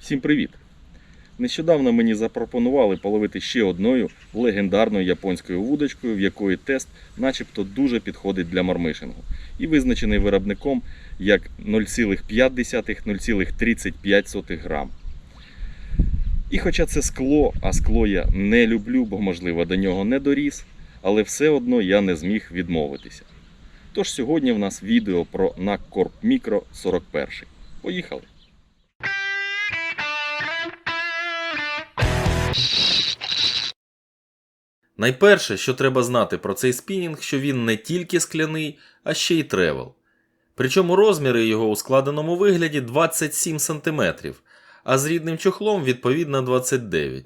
Всім привіт! Нещодавно мені запропонували половити ще одною легендарною японською вудочкою, в якої тест начебто дуже підходить для мормишингу і визначений виробником як 0,5-0,35 грам. І хоча це скло, а скло я не люблю, бо можливо до нього не доріс, але все одно я не зміг відмовитися. Тож сьогодні в нас відео про NAC Corp Micro 41. Поїхали! Найперше, що треба знати про цей спінінг, що він не тільки скляний, а ще й тревел. Причому розміри його у складеному вигляді 27 см, а з рідним чохлом відповідно 29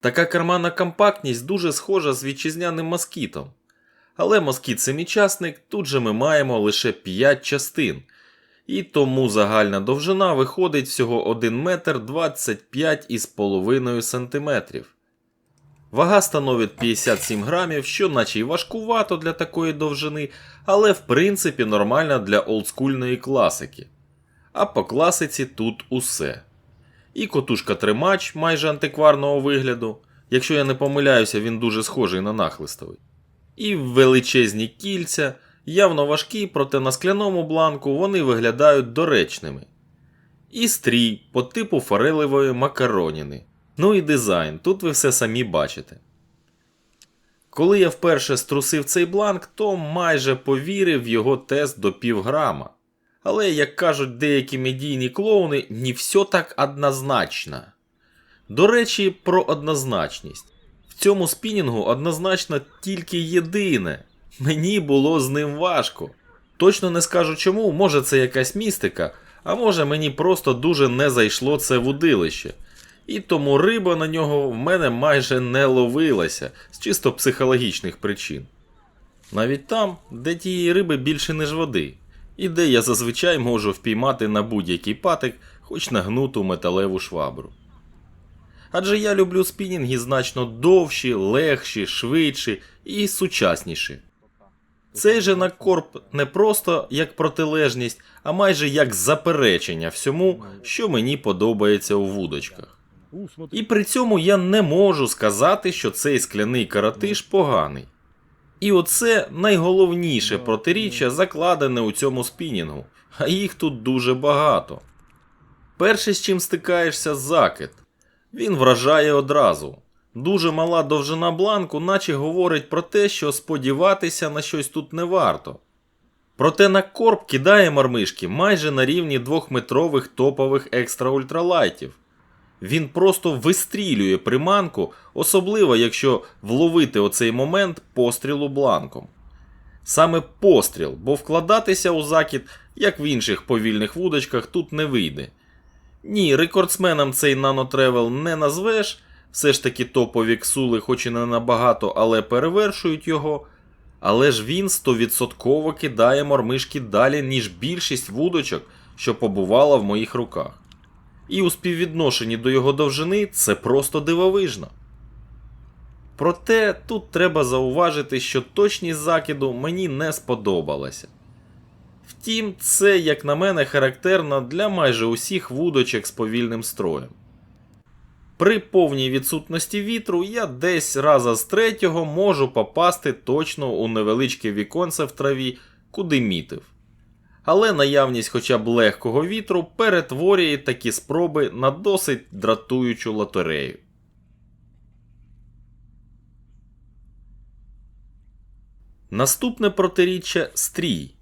Така карманна компактність дуже схожа з вітчизняним москітом. Але москіт семічасник тут же ми маємо лише 5 частин, і тому загальна довжина виходить всього 1 метр 25,5 см. Вага становить 57 грамів, що наче й важкувато для такої довжини, але в принципі нормально для олдскульної класики. А по класиці тут усе. І котушка тримач майже антикварного вигляду. Якщо я не помиляюся, він дуже схожий на нахлистовий. І величезні кільця, явно важкі, проте на скляному бланку вони виглядають доречними. І стрій по типу форелевої макароніни. Ну і дизайн, тут ви все самі бачите. Коли я вперше струсив цей бланк, то майже повірив в його тест до півграма. Але, як кажуть деякі медійні клоуни, не все так однозначно. До речі, про однозначність. В цьому спінінгу однозначно тільки єдине. Мені було з ним важко. Точно не скажу чому, може це якась містика, а може мені просто дуже не зайшло це вудилище. І тому риба на нього в мене майже не ловилася з чисто психологічних причин. Навіть там, де тієї риби більше ніж води, і де я зазвичай можу впіймати на будь-який патик, хоч на гнуту металеву швабру. Адже я люблю спінінги значно довші, легші, швидші і сучасніші. Цей же накорп не просто як протилежність, а майже як заперечення всьому, що мені подобається у вудочках. І при цьому я не можу сказати, що цей скляний каратиш поганий. І оце найголовніше протиріччя закладене у цьому спінінгу, а їх тут дуже багато. Перше, з чим стикаєшся, закид. Він вражає одразу. Дуже мала довжина бланку, наче говорить про те, що сподіватися на щось тут не варто. Проте на корп кидає мармишки майже на рівні двохметрових топових екстра ультралайтів. Він просто вистрілює приманку, особливо якщо вловити оцей момент пострілу бланком. Саме постріл, бо вкладатися у закид, як в інших повільних вудочках, тут не вийде. Ні, рекордсменом цей нанотревел не назвеш, все ж таки топові ксули, хоч і не набагато, але перевершують його. Але ж він 100% кидає мормишки далі, ніж більшість вудочок, що побувала в моїх руках. І у співвідношенні до його довжини це просто дивовижно. Проте тут треба зауважити, що точність закиду мені не сподобалася. Втім, це, як на мене, характерно для майже усіх вудочок з повільним строєм. При повній відсутності вітру я десь раза з третього можу попасти точно у невеличке віконце в траві, куди мітив. Але наявність хоча б легкого вітру перетворює такі спроби на досить дратуючу лотерею. Наступне протиріччя стрій,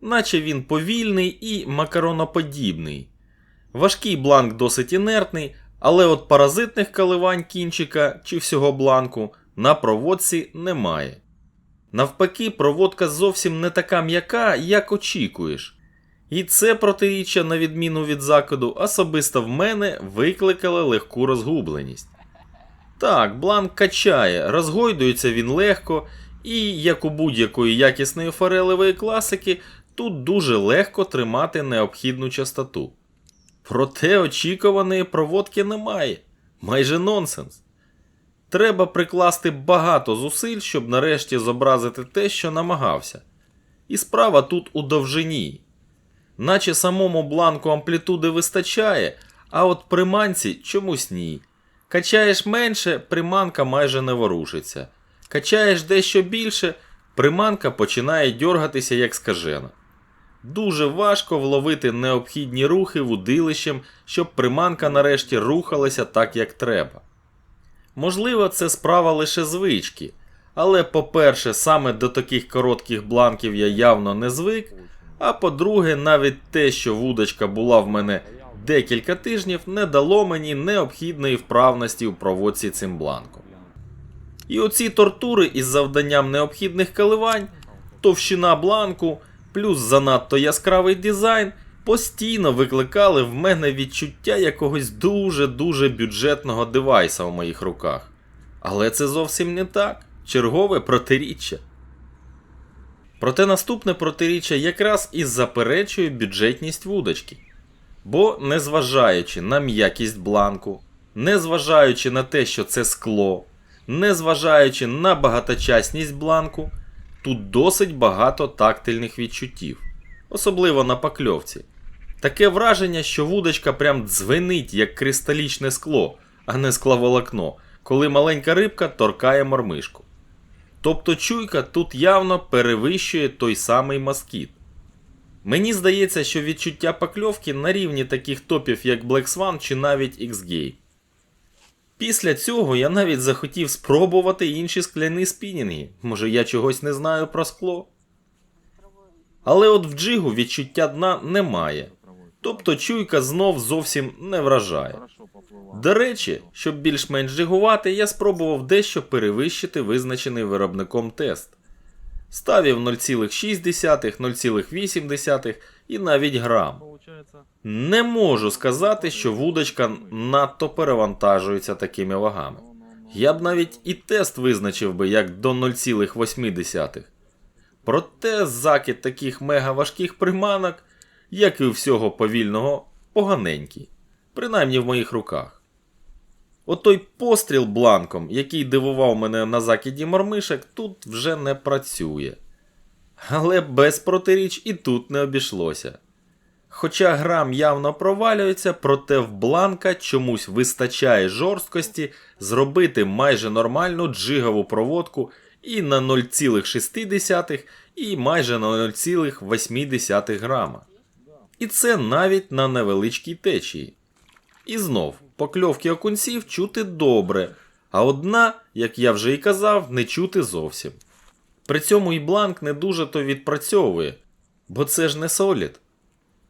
наче він повільний і макароноподібний. Важкий бланк досить інертний, але от паразитних коливань кінчика чи всього бланку на проводці немає. Навпаки, проводка зовсім не така м'яка, як очікуєш. І це протиріччя, на відміну від закиду, особисто в мене викликало легку розгубленість. Так, бланк качає, розгойдується він легко, і, як у будь-якої якісної форелевої класики, тут дуже легко тримати необхідну частоту. Проте очікуваної проводки немає. Майже нонсенс. Треба прикласти багато зусиль, щоб нарешті зобразити те, що намагався. І справа тут у довжині. Наче самому бланку амплітуди вистачає, А от приманці чомусь ні. Качаєш менше, приманка майже не ворушиться. Качаєш дещо більше, приманка починає дьоргатися як скажена. Дуже важко вловити необхідні рухи вудилищем, щоб приманка нарешті рухалася так, як треба. Можливо, це справа лише звички, але, по-перше, саме до таких коротких бланків я явно не звик, а по-друге, навіть те, що вудочка була в мене декілька тижнів, не дало мені необхідної вправності у проводці цим бланком. І оці тортури із завданням необхідних коливань, товщина бланку, плюс занадто яскравий дизайн постійно викликали в мене відчуття якогось дуже-дуже бюджетного девайса в моїх руках. Але це зовсім не так. Чергове протиріччя. Проте наступне протиріччя якраз і заперечує бюджетність вудочки. Бо, незважаючи на м'якість бланку, незважаючи на те, що це скло, незважаючи на багаточасність бланку, тут досить багато тактильних відчуттів, особливо на покльовці. Таке враження, що вудочка прям дзвенить, як кристалічне скло, а не скловолокно, коли маленька рибка торкає мормишку. Тобто чуйка тут явно перевищує той самий москіт. Мені здається, що відчуття покльовки на рівні таких топів, як Black Swan чи навіть X-Gay. Після цього я навіть захотів спробувати інші скляні спінінги. Може я чогось не знаю про скло. Але от в джигу відчуття дна немає. Тобто чуйка знов зовсім не вражає. До речі, щоб більш-менш джигувати, я спробував дещо перевищити визначений виробником тест. Ставів 0,6, 0,8 і навіть грам. Не можу сказати, що вудочка надто перевантажується такими вагами. Я б навіть і тест визначив би як до 0,8. Проте закид таких мегаважких приманок, як і всього повільного, поганенький, принаймні в моїх руках. От той постріл бланком, який дивував мене на закиді мормишек, тут вже не працює. Але без протиріч і тут не обійшлося. Хоча грам явно провалюється, проте в бланка чомусь вистачає жорсткості зробити майже нормальну джигову проводку і на 0,6 і майже на 0,8 грама. І це навіть на невеличкій течії. І знов, покльовки окунців чути добре, а одна, як я вже і казав, не чути зовсім. При цьому і бланк не дуже то відпрацьовує, бо це ж не солід.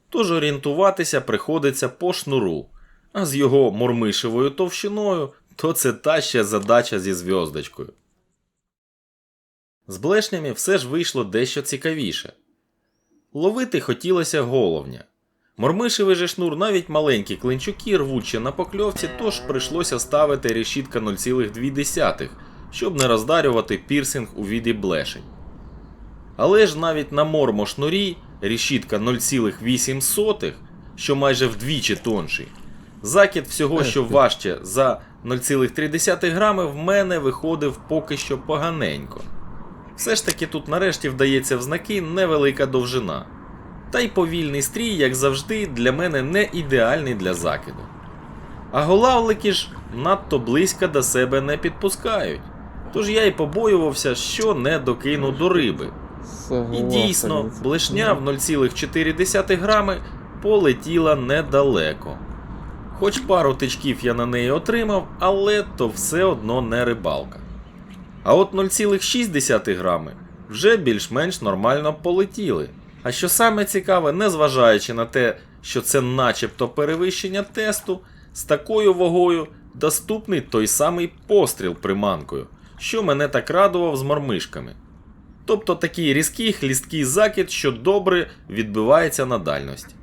Тож орієнтуватися приходиться по шнуру, а з його мурмишевою товщиною, то це та ще задача зі зв'яздочкою. З блешнями все ж вийшло дещо цікавіше. Ловити хотілося головня. Мормишевий же шнур навіть маленькі клинчуки рвучі на покльовці, тож прийшлося ставити решітка 0,2, щоб не роздарювати пірсинг у віді блешень. Але ж навіть на мормошнурі решітка 0,8, що майже вдвічі тонший. Закид всього, що важче за 0,3 грами, в мене виходив поки що поганенько. Все ж таки тут нарешті вдається в знаки невелика довжина. Та й повільний стрій, як завжди, для мене не ідеальний для закиду. А голавлики ж надто близько до себе не підпускають. Тож я й побоювався, що не докину до риби. І дійсно, блешня в 0,4 грами полетіла недалеко. Хоч пару тичків я на неї отримав, але то все одно не рибалка. А от 0,6 грами вже більш-менш нормально полетіли. А що саме цікаве, незважаючи на те, що це начебто перевищення тесту, з такою вагою доступний той самий постріл приманкою, що мене так радував з мормишками. Тобто такий різкий хлісткий закид, що добре відбивається на дальності.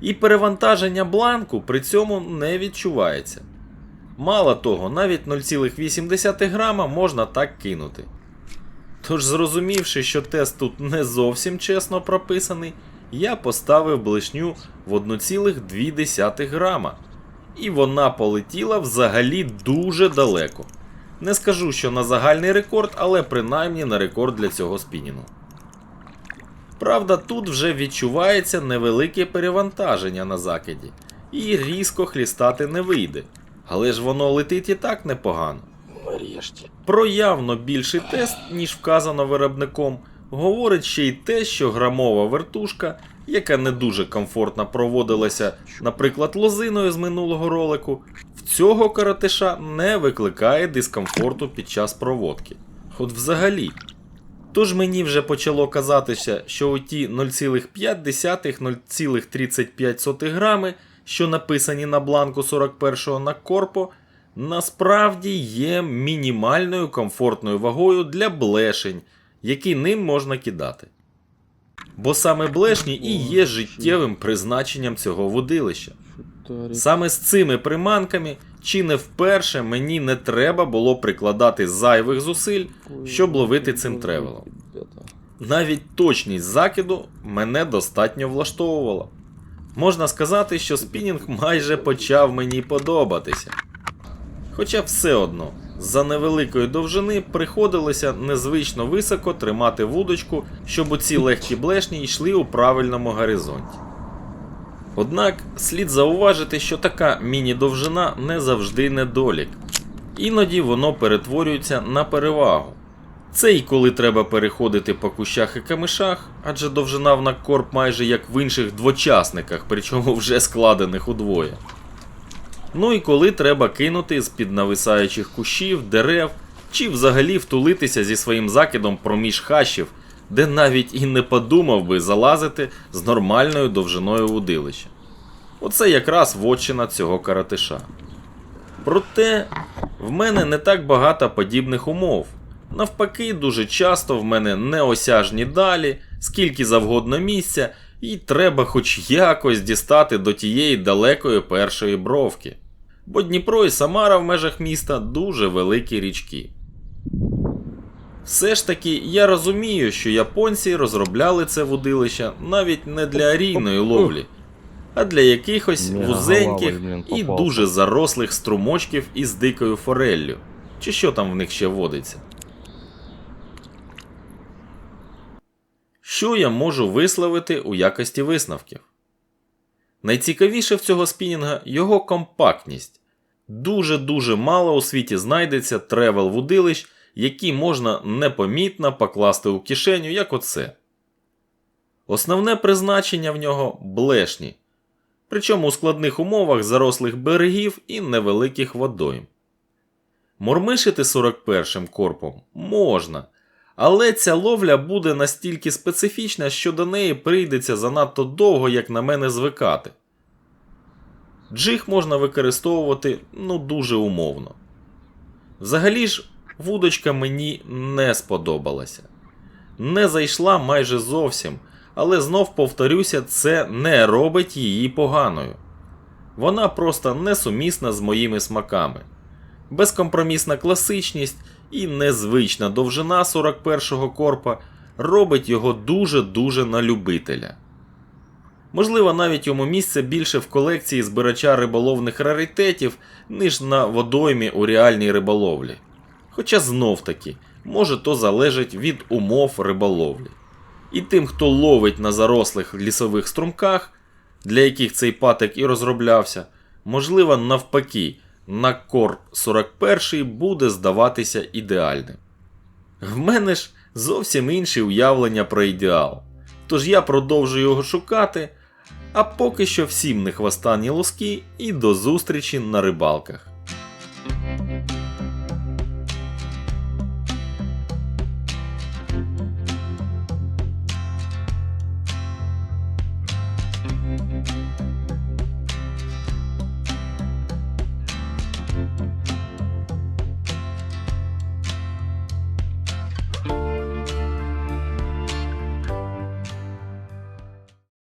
І перевантаження бланку при цьому не відчувається. Мало того, навіть 0,8 грама можна так кинути. Тож, зрозумівши, що тест тут не зовсім чесно прописаний, я поставив блишню в 1,2 грама. І вона полетіла взагалі дуже далеко. Не скажу, що на загальний рекорд, але принаймні на рекорд для цього спінінгу. Правда, тут вже відчувається невелике перевантаження на закиді. і різко хлістати не вийде. Але ж воно летить і так непогано. Про явно більший тест, ніж вказано виробником, говорить ще й те, що грамова вертушка, яка не дуже комфортно проводилася, наприклад, лозиною з минулого ролику, в цього каратиша не викликає дискомфорту під час проводки. От взагалі. Тож мені вже почало казатися, що оті 0,5-0,35 грами, що написані на бланку 41-го на корпо, насправді є мінімальною комфортною вагою для блешень, які ним можна кидати. Бо саме блешні і є життєвим призначенням цього водилища. Саме з цими приманками, чи не вперше мені не треба було прикладати зайвих зусиль, щоб ловити цим тревелом. Навіть точність закиду мене достатньо влаштовувала. Можна сказати, що спінінг майже почав мені подобатися. Хоча все одно, за невеликої довжини приходилося незвично високо тримати вудочку, щоб оці легкі блешні йшли у правильному горизонті. Однак слід зауважити, що така міні-довжина не завжди недолік. Іноді воно перетворюється на перевагу. Це і коли треба переходити по кущах і камишах, адже довжина в накорп майже як в інших двочасниках, причому вже складених удвоє. Ну і коли треба кинути з-під нависаючих кущів, дерев, чи взагалі втулитися зі своїм закидом проміж хащів, де навіть і не подумав би залазити з нормальною довжиною вудилища. Оце якраз вотчина цього каратиша. Проте в мене не так багато подібних умов. Навпаки, дуже часто в мене неосяжні далі, скільки завгодно місця, і треба хоч якось дістати до тієї далекої першої бровки. Бо Дніпро і Самара в межах міста дуже великі річки. Все ж таки, я розумію, що японці розробляли це вудилище навіть не для арійної ловлі, а для якихось вузеньких і дуже зарослих струмочків із дикою фореллю. Чи що там в них ще водиться? Що я можу висловити у якості висновків? Найцікавіше в цього спінінга його компактність. Дуже-дуже мало у світі знайдеться тревел вудилищ, які можна непомітно покласти у кишеню, як оце. Основне призначення в нього блешні, причому у складних умовах зарослих берегів і невеликих водойм. Мормишити 41-м корпом можна, але ця ловля буде настільки специфічна, що до неї прийдеться занадто довго, як на мене, звикати. Джиг можна використовувати ну дуже умовно. Взагалі ж, вудочка мені не сподобалася. Не зайшла майже зовсім, але знов повторюся, це не робить її поганою. Вона просто несумісна з моїми смаками. Безкомпромісна класичність і незвична довжина 41-го корпа робить його дуже-дуже на любителя. Можливо, навіть йому місце більше в колекції збирача риболовних раритетів, ніж на водоймі у реальній риболовлі. Хоча знов таки, може то залежить від умов риболовлі. І тим, хто ловить на зарослих лісових струмках, для яких цей патик і розроблявся, можливо, навпаки, на корп 41 буде здаватися ідеальним. В мене ж зовсім інші уявлення про ідеал. Тож я продовжую його шукати, а поки що всім не хвостанні лоски і до зустрічі на рибалках.